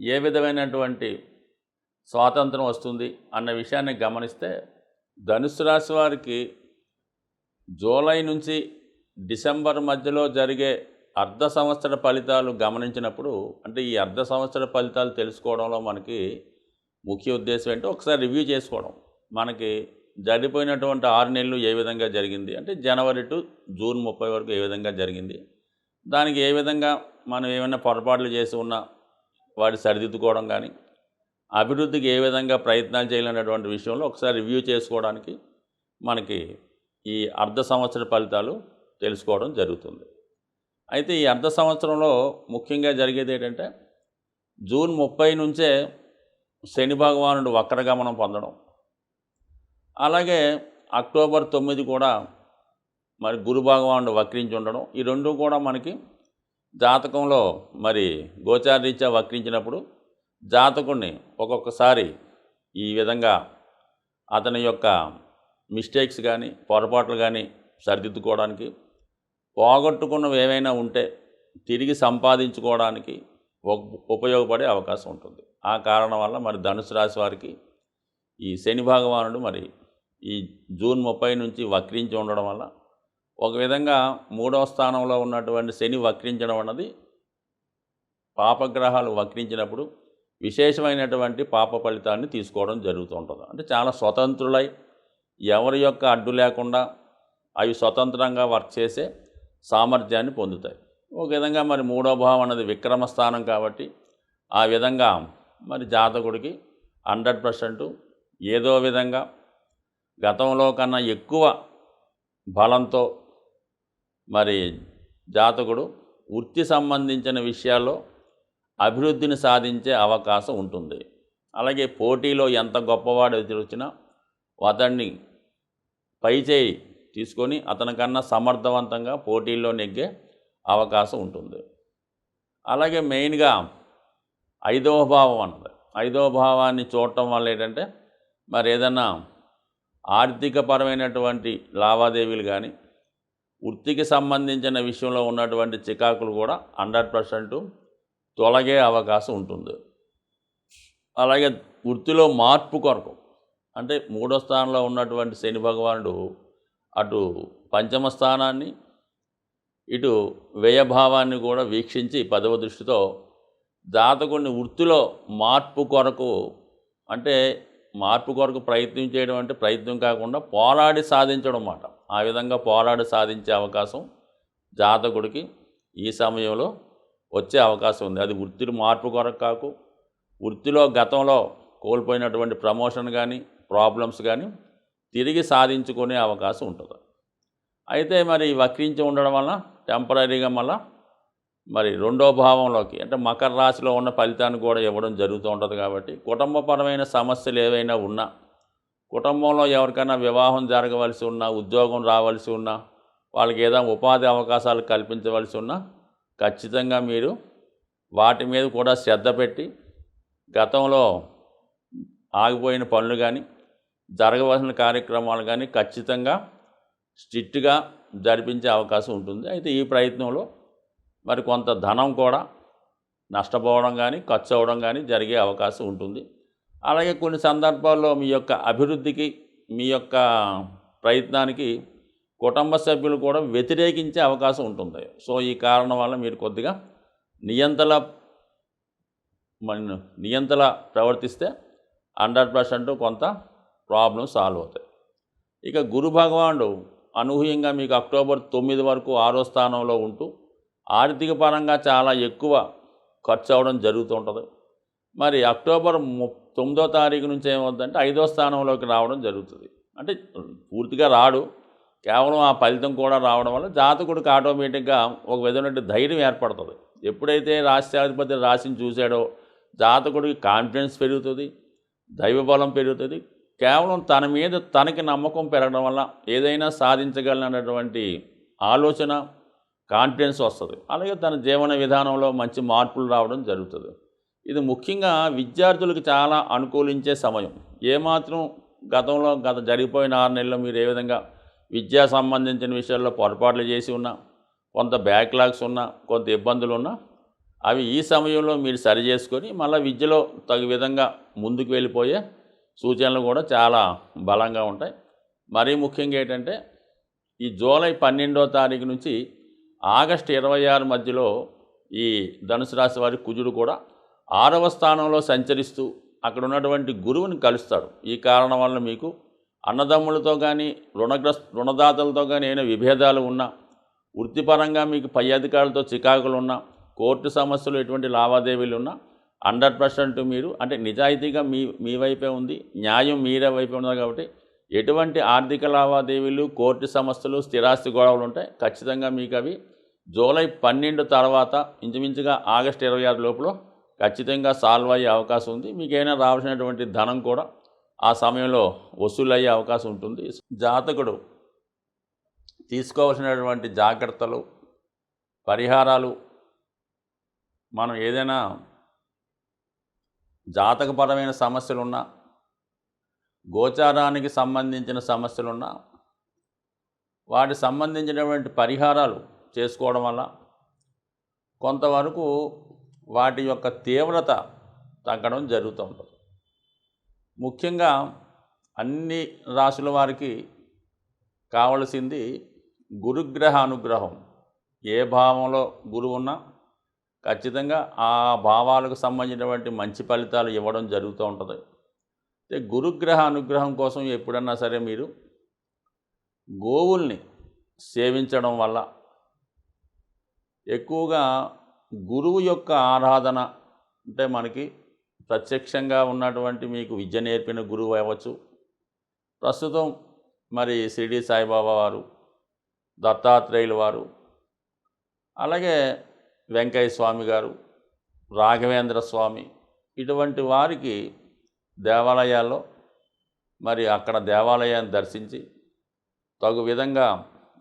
ఏ విధమైనటువంటి స్వాతంత్రం వస్తుంది అన్న విషయాన్ని గమనిస్తే ధనుసు రాశి వారికి జూలై నుంచి డిసెంబర్ మధ్యలో జరిగే అర్ధ సంవత్సర ఫలితాలు గమనించినప్పుడు అంటే ఈ అర్ధ సంవత్సర ఫలితాలు తెలుసుకోవడంలో మనకి ముఖ్య ఉద్దేశం ఏంటో ఒకసారి రివ్యూ చేసుకోవడం. మనకి జరిగిపోయినటువంటి ఆరు నెలలు ఏ విధంగా జరిగింది? అంటే జనవరి టు జూన్ ముప్పై వరకు ఏ విధంగా జరిగింది? దానికి ఏ విధంగా మనం ఏమైనా పొరపాట్లు చేసి ఉన్నా వాటి సరిదిద్దుకోవడం కానీ అభివృద్ధికి ఏ విధంగా ప్రయత్నాలు చేయాలనేటువంటి విషయంలో ఒకసారి రివ్యూ చేసుకోవడానికి మనకి ఈ అర్ధ సంవత్సర ఫలితాలు తెలుసుకోవడం జరుగుతుంది. అయితే ఈ అర్ధ సంవత్సరంలో ముఖ్యంగా జరిగేది ఏంటంటే జూన్ ముప్పై నుంచే శని భగవానుడు వక్రగమనం పొందడం. అలాగే అక్టోబర్ తొమ్మిది కూడా మరి గురు భగవానుడు వక్రించి ఉండడం. ఈ రెండు కూడా మనకి జాతకంలో మరి గోచారరీత్యా వక్రించినప్పుడు జాతకుణ్ణి ఒక్కొక్కసారి ఈ విధంగా అతని యొక్క మిస్టేక్స్ కానీ పొరపాట్లు కానీ సరిదిద్దుకోవడానికి పోగొట్టుకున్నవి ఏవైనా ఉంటే తిరిగి సంపాదించుకోవడానికి ఉపయోగపడే అవకాశం ఉంటుంది. ఆ కారణం వల్ల మరి ధనుసు రాశి వారికి ఈ శని భగవానుడు మరి ఈ జూన్ ముప్పై నుంచి వక్రించి ఉండడం వల్ల ఒక విధంగా మూడవ స్థానంలో ఉన్నటువంటి శని వక్రించడం అన్నది పాపగ్రహాలు వక్రించినప్పుడు విశేషమైనటువంటి పాప ఫలితాన్ని తీసుకోవడం జరుగుతూ ఉంటుంది అంటే చాలా స్వతంత్రులై ఎవరి యొక్క అడ్డు లేకుండా అవి స్వతంత్రంగా వర్క్ చేసే సామర్థ్యాన్ని పొందుతాయి. ఒక విధంగా మరి మూడో భావం అన్నది విక్రమ స్థానం కాబట్టి ఆ విధంగా మరి జాతకుడికి హండ్రెడ్ పర్సెంట్ ఏదో విధంగా గతంలో కన్నా ఎక్కువ బలంతో మరి జాతకుడు వృత్తి సంబంధించిన విషయాల్లో అభివృద్ధిని సాధించే అవకాశం ఉంటుంది. అలాగే పోటీలో ఎంత గొప్పవాడు వచ్చినా అతన్ని పైచేయి తీసుకొని అతనికన్నా సమర్థవంతంగా పోటీల్లో నెగ్గే అవకాశం ఉంటుంది. అలాగే మెయిన్గా ఐదవ భావం అన్నది ఐదవ భావాన్ని చూడటం వల్ల ఏంటంటే మరి ఏదన్నా ఆర్థికపరమైనటువంటి లావాదేవీలు కానీ వృత్తికి సంబంధించిన విషయంలో ఉన్నటువంటి చికాకులు కూడా హండ్రెడ్ పర్సెంట్ తొలగే అవకాశం ఉంటుంది. అలాగే వృత్తిలో మార్పు కొరకు అంటే మూడో స్థానంలో ఉన్నటువంటి శని భగవానుడు అటు పంచమ స్థానాన్ని ఇటు వ్యయభావాన్ని కూడా వీక్షించి పదవ దృష్టితో జాతకుడిని వృత్తిలో మార్పు కొరకు అంటే మార్పు కొరకు ప్రయత్నం చేయడం అంటే ప్రయత్నం కాకుండా పోరాడి సాధించడం అన్నమాట. ఆ విధంగా పోరాడి సాధించే అవకాశం జాతకుడికి ఈ సమయంలో వచ్చే అవకాశం ఉంది. అది వృత్తిని మార్పు కొరకు కాకు వృత్తిలో గతంలో కోల్పోయినటువంటి ప్రమోషన్ కానీ ప్రాబ్లమ్స్ కానీ తిరిగి సాధించుకునే అవకాశం ఉంటుంది. అయితే మరి వక్రించి ఉండడం వల్ల టెంపరీగా మళ్ళా మరి రెండో భావంలోకి అంటే మకర రాశిలో ఉన్న ఫలితాన్ని కూడా ఇవ్వడం జరుగుతూ ఉంటుంది కాబట్టి కుటుంబపరమైన సమస్యలు ఏవైనా ఉన్నా కుటుంబంలో ఎవరికైనా వివాహం జరగవలసి ఉన్నా ఉద్యోగం రావాల్సి ఉన్నా వాళ్ళకి ఏదైనా ఉపాధి అవకాశాలు కల్పించవలసి ఉన్నా ఖచ్చితంగా మీరు వాటి మీద కూడా శ్రద్ధ పెట్టి గతంలో ఆగిపోయిన పనులు కానీ జరగవలసిన కార్యక్రమాలు కానీ ఖచ్చితంగా స్ట్రిక్ట్గా జరిపించే అవకాశం ఉంటుంది. అయితే ఈ ప్రయత్నంలో మరి కొంత ధనం కూడా నష్టపోవడం కానీ ఖర్చు అవ్వడం కానీ జరిగే అవకాశం ఉంటుంది. అలాగే కొన్ని సందర్భాల్లో మీ యొక్క అభివృద్ధికి మీ యొక్క ప్రయత్నానికి కుటుంబ సభ్యులు కూడా వ్యతిరేకించే అవకాశం ఉంటుంది. సో ఈ కారణం వల్ల మీరు కొద్దిగా నియంతల మన నియంతల ప్రవర్తిస్తే హండ్రెడ్ పర్సెంట్ కొంత ప్రాబ్లం సాల్వ్ అవుతాయి. ఇక గురు భగవానుడు అనూహ్యంగా మీకు అక్టోబర్ తొమ్మిది వరకు ఆరో స్థానంలో ఉంటూ ఆర్థిక పరంగా చాలా ఎక్కువ ఖర్చు అవడం జరుగుతుంటుంది మరి అక్టోబర్ తొమ్మిదో తారీఖు నుంచి ఏమవుతుందంటే ఐదో స్థానంలోకి రావడం జరుగుతుంది. అంటే పూర్తిగా రాడు. కేవలం ఆ ఫలితం కూడా రావడం వల్ల జాతకుడికి ఆటోమేటిక్గా ఒక విధమైన ధైర్యం ఏర్పడుతుంది. ఎప్పుడైతే రాష్ట్రాధిపతి రాశిని చూశాడో జాతకుడికి కాన్ఫిడెన్స్ పెరుగుతుంది దైవబలం పెరుగుతుంది. కేవలం తన మీద తనకి నమ్మకం పెరగడం వల్ల ఏదైనా సాధించగలనటువంటి ఆలోచన కాన్ఫిడెన్స్ వస్తుంది. అలాగే తన జీవన విధానంలో మంచి మార్పులు రావడం జరుగుతుంది. ఇది ముఖ్యంగా విద్యార్థులకు చాలా అనుకూలించే సమయం. ఏమాత్రం గతంలో గత జరిగిపోయిన ఆరు నెలల్లో మీరు ఏ విధంగా విద్యా సంబంధించిన విషయాల్లో పొరపాట్లు చేసి ఉన్నా కొంత బ్యాక్లాగ్స్ ఉన్నా కొంత ఇబ్బందులు ఉన్నా అవి ఈ సమయంలో మీరు సరి చేసుకొని మళ్ళీ విద్యలో తగు విధంగా ముందుకు వెళ్ళిపోయే సూచనలు కూడా చాలా బలంగా ఉంటాయి. మరీ ముఖ్యంగా ఏంటంటే ఈ జూలై పన్నెండో తారీఖు నుంచి ఆగస్టు ఇరవై ఆరు మధ్యలో ఈ ధనుసు రాశి వారి కుజుడు కూడా ఆరవ స్థానంలో సంచరిస్తూ అక్కడ ఉన్నటువంటి గురువుని కలుస్తాడు. ఈ కారణం వల్ల మీకు అన్నదమ్ములతో కానీ రుణగ్రస్ రుణదాతలతో కానీ ఏమైనా విభేదాలు ఉన్నా వృత్తిపరంగా మీకు పై అధికారులతో చికాకులు ఉన్నా కోర్టు సమస్యలు ఎటువంటి లావాదేవీలు ఉన్నా హండ్రెడ్ పర్సెంట్ మీరు అంటే నిజాయితీగా మీ మీ వైపే ఉంది న్యాయం మీరే వైపే ఉన్నది కాబట్టి ఎటువంటి ఆర్థిక లావాదేవీలు కోర్టు సమస్యలు స్థిరాస్తి గొడవలు ఉంటాయి. ఖచ్చితంగా మీకు అవి జూలై పన్నెండు తర్వాత ఇంచుమించుగా ఆగస్టు ఇరవై ఆరు లోపల ఖచ్చితంగా సాల్వ్ అయ్యే అవకాశం ఉంది. మీకైనా రావాల్సినటువంటి ధనం కూడా ఆ సమయంలో వసూలు అయ్యే అవకాశం ఉంటుంది. జాతకుడు తీసుకోవాల్సినటువంటి జాగ్రత్తలు పరిహారాలు మనం ఏదైనా జాతకపరమైన సమస్యలున్నా గోచారానికి సంబంధించిన సమస్యలున్నా వాటికి సంబంధించినటువంటి పరిహారాలు చేసుకోవడం వల్ల కొంతవరకు వాటి యొక్క తీవ్రత తగ్గడం జరుగుతూ ఉంటుంది. ముఖ్యంగా అన్ని రాశుల వారికి కావలసింది గురుగ్రహ అనుగ్రహం ఏ భావంలో గురువు ఉన్నా ఖచ్చితంగా ఆ భావాలకు సంబంధించినటువంటి మంచి ఫలితాలు ఇవ్వడం జరుగుతూ ఉంటుంది. అయితే గురుగ్రహ అనుగ్రహం కోసం ఎప్పుడన్నా సరే మీరు గోవుల్ని సేవించడం వల్ల ఎక్కువగా గురువు యొక్క ఆరాధన అంటే మనకి ప్రత్యక్షంగా ఉన్నటువంటి మీకు విద్య నేర్పిన గురువు అవ్వచ్చు. ప్రస్తుతం మరి షిరిడి సాయిబాబా వారు దత్తాత్రేయులు వారు అలాగే వెంకయ్య స్వామి గారు రాఘవేంద్ర స్వామి ఇటువంటి వారికి దేవాలయాల్లో మరి అక్కడ దేవాలయాన్ని దర్శించి తగు విధంగా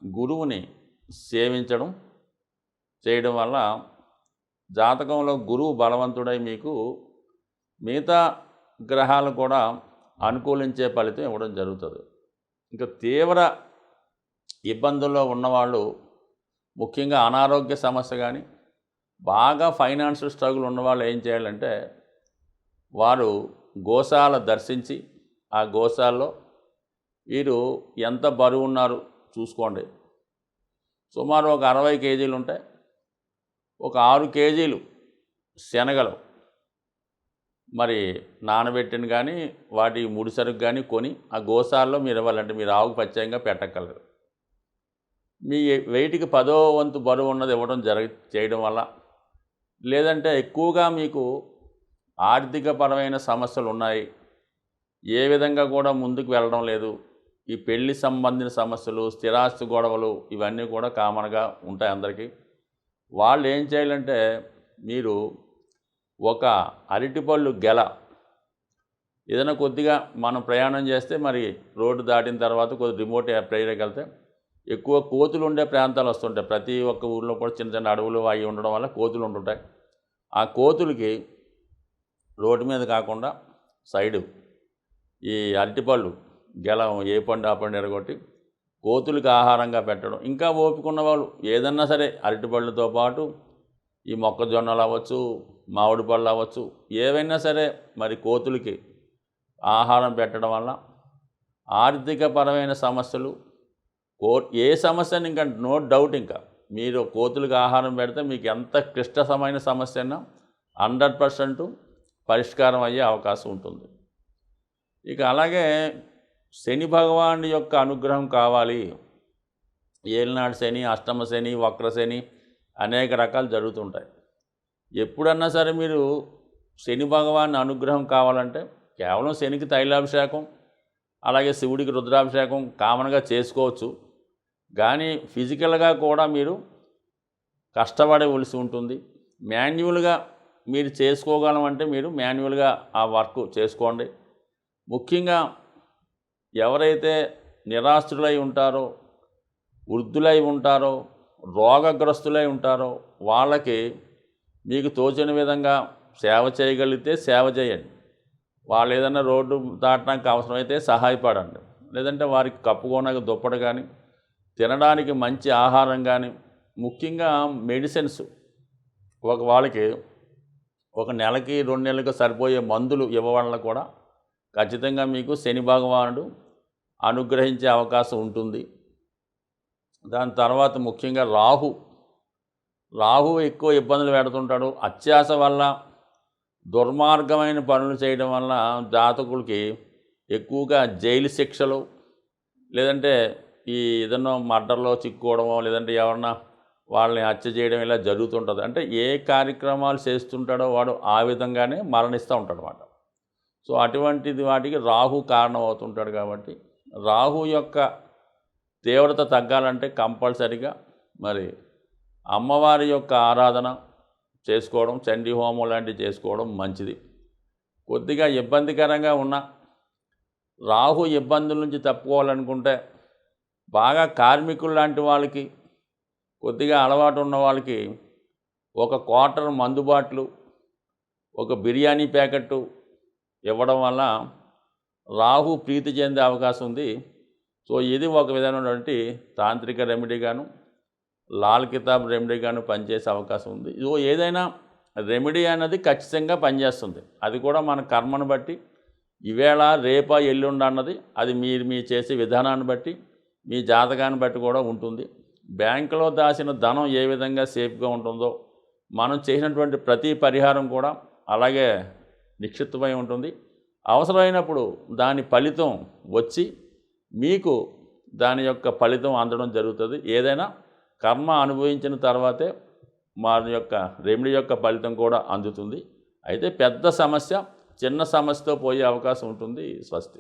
గురువుని సేవించడం చేయడం వల్ల జాతకంలో గురువు బలవంతుడై మీకు మిగతా గ్రహాలు కూడా అనుకూలించే ఫలితం ఇవ్వడం జరుగుతుంది. ఇంకా తీవ్ర ఇబ్బందుల్లో ఉన్నవాళ్ళు ముఖ్యంగా అనారోగ్య సమస్య కానీ బాగా ఫైనాన్షియల్ స్ట్రగుల్ ఉన్నవాళ్ళు ఏం చేయాలంటే వారు గోశాల దర్శించి ఆ గోశాలలో వీరు ఎంత బరువు ఉన్నారు చూసుకోండి. సుమారు ఒక అరవై కేజీలు ఉంటాయి ఒక ఆరు కేజీలు శనగలు. మరి నానబెట్టిన కానీ వాటి ముడిసరుకు కానీ కొని ఆ గోసాల్లో మీరు ఇవ్వాలంటే మీరు ఆవుకు ప్రత్యేకంగా పెట్టగలరు మీ వెయిట్కి పదో వంతు బరువు ఉన్నది ఇవ్వడం జరగ చేయడం వల్ల. లేదంటే ఎక్కువగా మీకు ఆర్థికపరమైన సమస్యలు ఉన్నాయి. ఏ విధంగా కూడా ముందుకు వెళ్ళడం లేదు. ఈ పెళ్ళి సంబంధించిన సమస్యలు స్థిరాస్తి గొడవలు ఇవన్నీ కూడా కామన్గా ఉంటాయి అందరికీ. వాళ్ళు ఏం చేయాలంటే మీరు ఒక అరటిపళ్ళు గెల. ఏదైనా కొద్దిగా మనం ప్రయాణం చేస్తే మరి రోడ్డు దాటిన తర్వాత కొద్ది రిమోట్ ప్రేయర్కి వెళ్తే ఎక్కువ కోతులు ఉండే ప్రాంతాలు వస్తుంటాయి. ప్రతి ఒక్క ఊర్లో కూడా చిన్న చిన్న అడవులు అవి ఉండడం వల్ల కోతులు ఉంటుంటాయి. ఆ కోతులకి రోడ్డు మీద కాకుండా సైడు ఈ అరటిపళ్ళు గెలం ఏ పండు ఆ పండు ఎరగొట్టి కోతులకి ఆహారంగా పెట్టడం. ఇంకా ఓపిక వాళ్ళు ఏదన్నా సరే అరటిపళ్ళతో పాటు ఈ మొక్కజొన్నలు అవ్వచ్చు మామిడి పళ్ళు అవ్వచ్చు ఏవైనా సరే మరి కోతులకి ఆహారం పెట్టడం వల్ల ఆర్థికపరమైన సమస్యలు కో ఏ సమస్యని ఇంకా నో డౌట్ ఇంకా. మీరు కోతులకు ఆహారం పెడితే మీకు ఎంత క్లిష్టమైన సమస్య అయినా హండ్రెడ్ పర్సెంట్ పరిష్కారం అయ్యే అవకాశం ఉంటుంది. ఇక అలాగే శని భగవానుడి యొక్క అనుగ్రహం కావాలి. ఏలినాడు శని అష్టమ శని వక్ర శని అనేక రకాలు జరుగుతుంటాయి. ఎప్పుడన్నా సరే మీరు శని భగవాన్ అనుగ్రహం కావాలంటే కేవలం శనికి తైలాభిషేకం అలాగే శివుడికి రుద్రాభిషేకం కామన్గా చేసుకోవచ్చు. కానీ ఫిజికల్గా కూడా మీరు కష్టపడవలసి ఉంటుంది. మాన్యువల్గా మీరు చేసుకోగలమంటే మీరు మాన్యువల్గా ఆ వర్క్ చేసుకోండి. ముఖ్యంగా ఎవరైతే నిరాశ్రులై ఉంటారో వృద్ధులై ఉంటారో రోగగ్రస్తులై ఉంటారో వాళ్ళకి మీకు తోచిన విధంగా సేవ చేయగలిగితే సేవ చేయండి. వాళ్ళు ఏదైనా రోడ్డు దాటడానికి అవసరమైతే సహాయపడండి. లేదంటే వారికి కప్పుకోనక దుప్పటి కానీ తినడానికి మంచి ఆహారం కానీ ముఖ్యంగా మెడిసిన్స్. ఒక వాళ్ళకి ఒక నెలకి రెండు నెలలకు సరిపోయే మందులు ఇవ్వడం కూడా ఖచ్చితంగా మీకు శని భగవానుడు అనుగ్రహించే అవకాశం ఉంటుంది. దాని తర్వాత ముఖ్యంగా రాహు. రాహు ఎక్కువ ఇబ్బందులు పెడుతుంటాడు. అత్యాస వల్ల దుర్మార్గమైన పనులు చేయడం వల్ల జాతకులకి ఎక్కువగా జైలు శిక్షలు లేదంటే ఈ ఏదన్నా మర్డర్లో చిక్కుకోవడమో లేదంటే ఎవరన్నా వాళ్ళని హత్య చేయడం ఇలా జరుగుతుంటుంది. అంటే ఏ కార్యక్రమాలు చేస్తుంటాడో వాడు ఆ విధంగానే మరణిస్తూ ఉంటాడు అన్నమాట సో అటువంటిది వాటికి రాహు కారణం అవుతుంటాడు కాబట్టి రాహు యొక్క తీవ్రత తగ్గాలంటే కంపల్సరిగా మరి అమ్మవారి యొక్క ఆరాధన చేసుకోవడం చండీ హోమం లాంటివి చేసుకోవడం మంచిది. కొద్దిగా ఇబ్బందికరంగా ఉన్న రాహు ఇబ్బందుల నుంచి తప్పుకోవాలనుకుంటే బాగా కార్మికులు లాంటి వాళ్ళకి కొద్దిగా అలవాటు ఉన్న వాళ్ళకి ఒక క్వార్టర్ మందుబాట్లు ఒక బిర్యానీ ప్యాకెట్టు ఇవ్వడం వల్ల రాహు ప్రీతి చెందే అవకాశం ఉంది. సో ఇది ఒక విధమైనటువంటి తాంత్రిక రెమెడీగాను లాల్ కితాబ్ రెమెడీగాను పనిచేసే అవకాశం ఉంది. ఇదో ఏదైనా రెమెడీ అనేది ఖచ్చితంగా పనిచేస్తుంది. అది కూడా మన కర్మను బట్టి ఈవేళ రేపా ఎల్లుండ అన్నది అది మీరు మీ చేసే విధానాన్ని బట్టి మీ జాతకాన్ని బట్టి కూడా ఉంటుంది. బ్యాంకులో దాచిన ధనం ఏ విధంగా సేఫ్గా ఉంటుందో మనం చేసినటువంటి ప్రతి పరిహారం కూడా అలాగే నిక్షిప్తమై ఉంటుంది. అవసరమైనప్పుడు దాని ఫలితం వచ్చి మీకు దాని యొక్క ఫలితం అందడం జరుగుతుంది. ఏదైనా కర్మ అనుభవించిన తర్వాతే మా యొక్క రెమెడీ యొక్క ఫలితం కూడా అందుతుంది. అయితే పెద్ద సమస్య చిన్న సమస్యతో పోయే అవకాశం ఉంటుంది స్వస్తి.